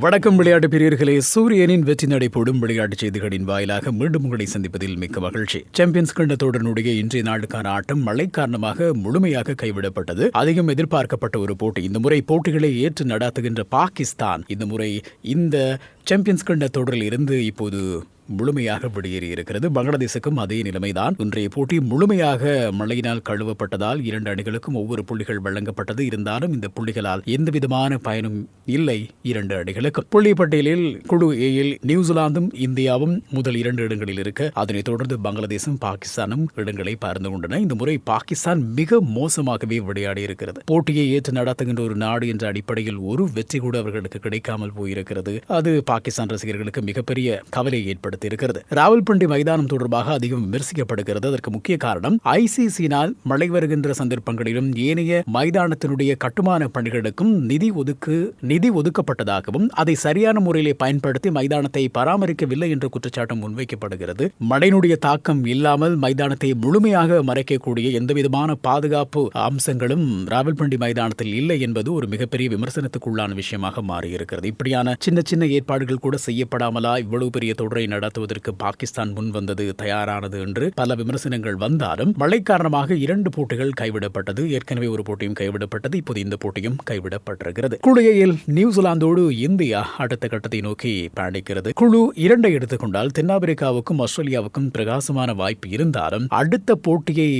வணக்கம் விளையாட்டு பிரியர்களே சூரியனின் வெற்றி நடைபோடும் விளையாட்டு செய்திகளின் வாயிலாக மீண்டும் உங்களை சந்திப்பதில் மிக்க மகிழ்ச்சி. சாம்பியன்ஸ் கண்ட தொடரினுடைய இன்றைய நாளுக்கான ஆட்டம் மழை காரணமாக முழுமையாக கைவிடப்பட்டது. அதிகம் எதிர்பார்க்கப்பட்ட ஒரு போட்டி. இந்த முறை போட்டிகளை ஏற்று நடாத்துகின்ற பாகிஸ்தான். இந்த முறை இந்த சாம்பியன்ஸ் கண்ட தொடரில் இருந்து இப்போது முழுமையாக வெளியேறி இருக்கிறது. பங்களாதேசுக்கும் அதே நிலைமைதான். இன்றைய போட்டி முழுமையாக மழையினால் கழுவப்பட்டதால் இரண்டு அணிகளுக்கும் ஒவ்வொரு புள்ளிகள் வழங்கப்பட்டது. இருந்தாலும் இந்த புள்ளிகளால் எந்தவிதமான பயனும் இல்லை இரண்டு அணிகளுக்கும். புள்ளி பட்டியலில் குழு ஏயில் நியூசிலாந்தும் இந்தியாவும் முதல் இரண்டு இடங்களில் இருக்க அதனைத் தொடர்ந்து பங்களாதேசும் பாகிஸ்தானும் இடங்களை பறந்து கொண்டன. இந்த முறை பாகிஸ்தான் மிக மோசமாகவே விளையாடி இருக்கிறது. போட்டியை ஏற்று நடத்துகின்ற ஒரு நாடு என்ற அடிப்படையில் ஒரு வெற்றி கூட அவர்களுக்கு கிடைக்காமல் போயிருக்கிறது. அது பாகிஸ்தான் ரசிகர்களுக்கு மிகப்பெரிய கவலையை ஏற்படுத்தி இருக்கிறது ராவல்பிண்டி மைதானம் தொடர்பாக அதிகம் விமர்சிக்கப்படுகிறது. அதற்கு முக்கிய காரணம் ஐசிசியினால் மழை வருகின்ற சந்தர்ப்பங்களிலும் ஏனைய மைதானத்தினுடைய கட்டுமான பணிகளுக்கும் நிதி ஒதுக்கு நிதி ஒதுக்கப்பட்டதாகவும் அதை சரியான முறையிலே பயன்படுத்தி மைதானத்தை பராமரிக்கவில்லை என்ற குற்றச்சாட்டும் முன்வைக்கப்படுகிறது. மழையினுடைய தாக்கம் இல்லாமல் மைதானத்தை முழுமையாக மறைக்கக்கூடிய எந்தவிதமான பாதுகாப்பு அம்சங்களும் ராவல்பண்டி மைதானத்தில் இல்லை என்பது ஒரு மிகப்பெரிய விமர்சனத்துக்குள்ளான விஷயமாக மாறியிருக்கிறது. இப்படியான சின்ன சின்ன ஏற்பாடுகள் கூட செய்யப்படாமலா இவ்வளவு பெரிய தொடரை நடத்துவதற்கு பாகிஸ்தான் முன் வந்தது தயாரானது என்று பல விமர்சனங்கள் வந்தாலும் மழை காரணமாக இரண்டு போட்டிகள் கைவிடப்பட்டது. ஏற்கனவே ஒரு போட்டியும் கைவிடப்பட்டது. இப்போது இந்த போட்டியும் கைவிடப்பட்டிருக்கிறது. குழுயில் நியூசிலாந்தோடு இந்தியா அடுத்த கட்டத்தை நோக்கி பயணிக்கிறது. குழு இரண்டை எடுத்துக்கொண்டால் தென்னாப்பிரிக்காவுக்கும் ஆஸ்திரேலியாவுக்கும் பிரகாசமான வாய்ப்பு இருந்தாலும் அடுத்த போட்டியை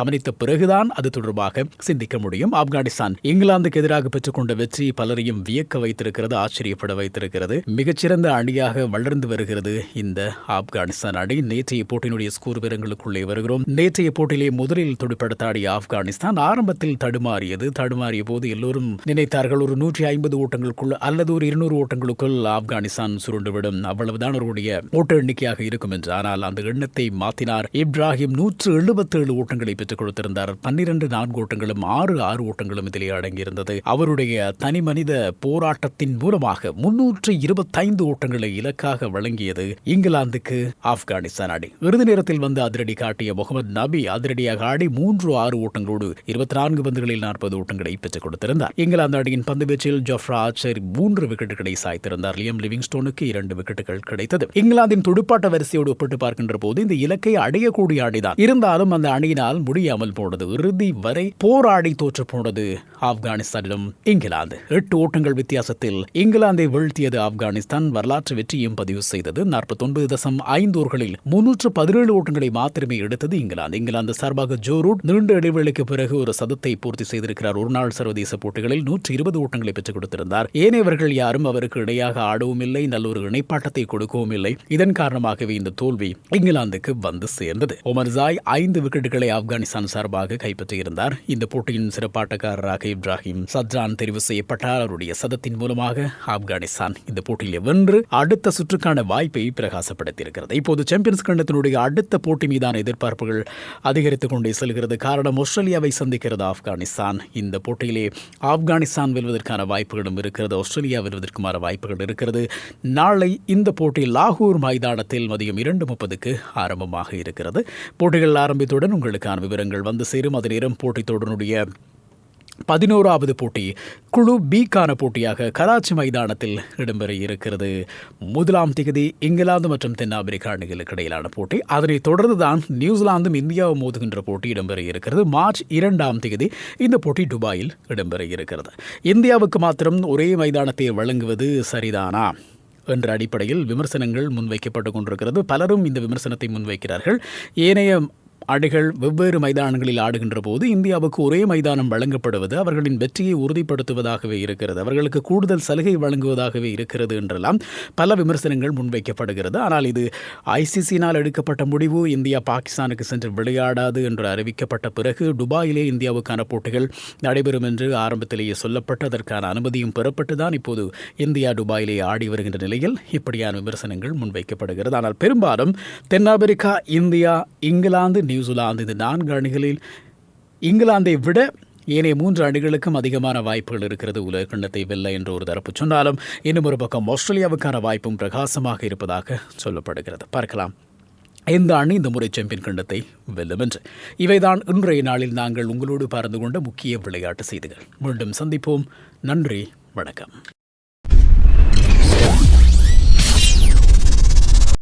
கவனித்த பிறகுதான் அது தொடர்பாக சிந்திக்க முடியும். ஆப்கானிஸ்தான் இங்கிலாந்துக்கு எதிராக பெற்றுக்கொண்ட வெற்றி பலரையும் வியக்க வைத்திருக்கிறது ஆச்சரியப்பட வைத்திருக்கிறது. மிக மிகச்சிறந்த அணியாக வளர்ந்து வருகிறது இந்த ஆப்கானிஸ்தான் அணி. நேற்றைய போட்டியினுடைய ஸ்கோர் விவரங்களுக்குள்ளே வருகிறோம். நேற்றைய போட்டியிலே முதலில் துடுப்படுத்தாடிய ஆப்கானிஸ்தான். ஆரம்பத்தில் தடுமாறியது. தடுமாறிய போது எல்லோரும் நினைத்தார்கள் ஒரு நூற்றி ஐம்பது ஓட்டங்களுக்குள் அல்லது ஒரு இருநூறு ஓட்டங்களுக்குள் ஆப்கானிஸ்தான் சுருண்டுவிடும். அவ்வளவுதான் அவருடைய ஓட்ட எண்ணிக்கையாக இருக்கும் என்று. ஆனால் அந்த எண்ணத்தை மாற்றினார் இப்ராஹிம். நூற்று எழுபத்தேழு ஓட்டங்களை பெற்றுக் கொடுத்திருந்தார். பன்னிரண்டு நான்கு ஓட்டங்களும் ஆறு ஆறு ஓட்டங்களும் இதிலே அடங்கியிருந்தது. அவருடைய தனி மனித போராட்டத்தின் மூலமாக முன்னூற்று ஐந்து ஓட்டங்களை இலக்காக வழங்கியது இங்கிலாந்துக்கு ஆப்கானிஸ்தான் அணி. இறுதி நேரத்தில் வந்து அதிரடி காட்டிய முகமது நபி அதிரடியாக ஆடி மூன்று ஆறு ஓட்டங்களோடு இருபத்தி நான்கு பந்துகளில் நாற்பது ஓட்டங்களை பெற்றுக் கொடுத்திருந்தார். இங்கிலாந்து அணியின் பந்து வீச்சில் ஆச்சர் மூன்று விக்கெட்டுகளை சாய்த்திருந்தார். லியம் லிவிங்ஸ்டோனுக்கு இரண்டு விக்கெட்டுகள் கிடைத்தது. இங்கிலாந்தின் துடுப்பாட்ட வரிசையோடு ஒப்பிட்டு பார்க்கின்ற போது இந்த இலக்கை அடையக்கூடிய அணிதான். இருந்தாலும் அந்த அணியினால் முடியாமல் போனது இறுதி வரை போராடி தோற்று போனது ஆப்கானிஸ்தானிலும் இங்கிலாந்து. எட்டு ஓட்டங்கள் வித்தியாசத்தில் இங்கிலாந்தை வீழ்த்தியது ஆப்கானிஸ்தான் வரலாற்று வெற்றியும் பதிவு செய்தது நாற்பத்தொன்பது தசம் ஐந்து ஓர்களில் முன்னூற்று பதினேழு ஓட்டங்களை மாத்திரமே எடுத்தது இங்கிலாந்து. இங்கிலாந்து சார்பாக ஜோ ரூட் நீண்ட இடைவெளிக்கு பிறகு ஒரு சதத்தை பூர்த்தி செய்திருக்கிறார். ஒருநாள் சர்வதேச போட்டிகளில் நூற்றி இருபது ஓட்டங்களை பெற்றுக் கொடுத்திருந்தார். ஏனையவர்கள் யாரும் அவருக்கு இடையாக ஆடவும் இல்லை நல்ல ஒரு இணைப்பாட்டத்தை கொடுக்கவும் இல்லை. இதன் காரணமாகவே இந்த தோல்வி இங்கிலாந்துக்கு வந்து சேர்ந்தது. ஒமர் ஜாய் ஐந்து விக்கெட்டுகளை ஆப்கானிஸ்தான் சார்பாக கைப்பற்றியிருந்தார். இந்த போட்டியின் சிறப்பாட்டக்காரராக இப்ராஹிம் சத்ரான் தெரிவு செய்யப்பட்டார். அவருடைய சதத்தின் மூலமாக ஆப்கானிஸ்தான் இந்த போட்டியில் வென்று அடுத்த சுற்றுக்கான வாய்ப்பை பிரகாசப்படுத்தியிருக்கிறது. இப்போது சாம்பியன்ஸ் கண்டத்தினுடைய அடுத்த போட்டி மீதான எதிர்பார்ப்புகள் அதிகரித்துக் கொண்டே செல்கிறது. காரணம் ஆஸ்திரேலியாவை சந்திக்கிறது ஆப்கானிஸ்தான். இந்த போட்டியிலே ஆப்கானிஸ்தான் வெல்வதற்கான வாய்ப்புகளும் இருக்கிறது. ஆஸ்திரேலியா வெல்வதற்குமான வாய்ப்புகள் இருக்கிறது. நாளை இந்த போட்டி லாகூர் மைதானத்தில் மதியம் இரண்டு முப்பதுக்கு ஆரம்பமாக இருக்கிறது. போட்டிகள் ஆரம்பித்துடன் உங்களுக்கான விவரங்கள் வந்து சேரும். அதே நேரம் போட்டித் தொடருடைய பதினோராவது போட்டி குழு பிக்கான போட்டியாக கராச்சி மைதானத்தில் இடம்பெற இருக்கிறது. முதலாம் திகதி இங்கிலாந்து மற்றும் தென்னாப்பிரிக்கா அணிகளுக்கு இடையிலான போட்டி. அதனைத் தொடர்ந்துதான் நியூசிலாந்தும் இந்தியாவும் மோதுகின்ற போட்டி இடம்பெற இருக்கிறது. மார்ச் இரண்டாம் திகதி இந்த போட்டி துபாயில் இடம்பெற இருக்கிறது. இந்தியாவுக்கு மாத்திரம் ஒரே மைதானத்தை வழங்குவது சரிதானா என்ற அடிப்படையில் விமர்சனங்கள் முன்வைக்கப்பட்டு கொண்டிருக்கிறது. பலரும் இந்த விமர்சனத்தை முன்வைக்கிறார்கள். ஏனைய அணிகள் வெவ்வேறு மைதானங்களில் ஆடுகின்ற போது இந்தியாவுக்கு ஒரே மைதானம் வழங்கப்படுவது அவர்களின் வெற்றியை உறுதிப்படுத்துவதாகவே இருக்கிறது. அவர்களுக்கு கூடுதல் சலுகை வழங்குவதாகவே இருக்கிறது என்றெல்லாம் பல விமர்சனங்கள் முன்வைக்கப்படுகிறது. ஆனால் இது ஐசிசியினால் எடுக்கப்பட்ட முடிவு இந்தியா பாகிஸ்தானுக்கு சென்று விளையாடாது என்று அறிவிக்கப்பட்ட பிறகு துபாயிலே இந்தியாவுக்கான போட்டிகள் நடைபெறும் என்று ஆரம்பத்திலேயே சொல்லப்பட்டு அதற்கான அனுமதியும் பெறப்பட்டு தான் இப்போது இந்தியா துபாயிலே ஆடி வருகின்ற நிலையில் இப்படியான விமர்சனங்கள் முன்வைக்கப்படுகிறது. ஆனால் பெரும்பாலும் தென்னாப்பிரிக்கா இந்தியா இங்கிலாந்து நியூசிலாந்து இந்த நான்கு அணிகளில் இங்கிலாந்தை விட ஏனைய மூன்று அணிகளுக்கும் அதிகமான வாய்ப்புகள் இருக்கிறது. உலக கிண்ணத்தை வெல்ல என்று ஒரு தரப்பு சொன்னாலும் இன்னும் ஒரு பக்கம் ஆஸ்திரேலியாவுக்கான வாய்ப்பும் பிரகாசமாக இருப்பதாக சொல்லப்படுகிறது. பார்க்கலாம். எந்த அணி இந்த முறை சாம்பியன் கண்டத்தை வெல்லும் என்று. இவைதான் இன்றைய நாளில் நாங்கள் உங்களோடு பறந்து கொண்ட முக்கிய விளையாட்டு செய்திகள். மீண்டும் சந்திப்போம். நன்றி வணக்கம்.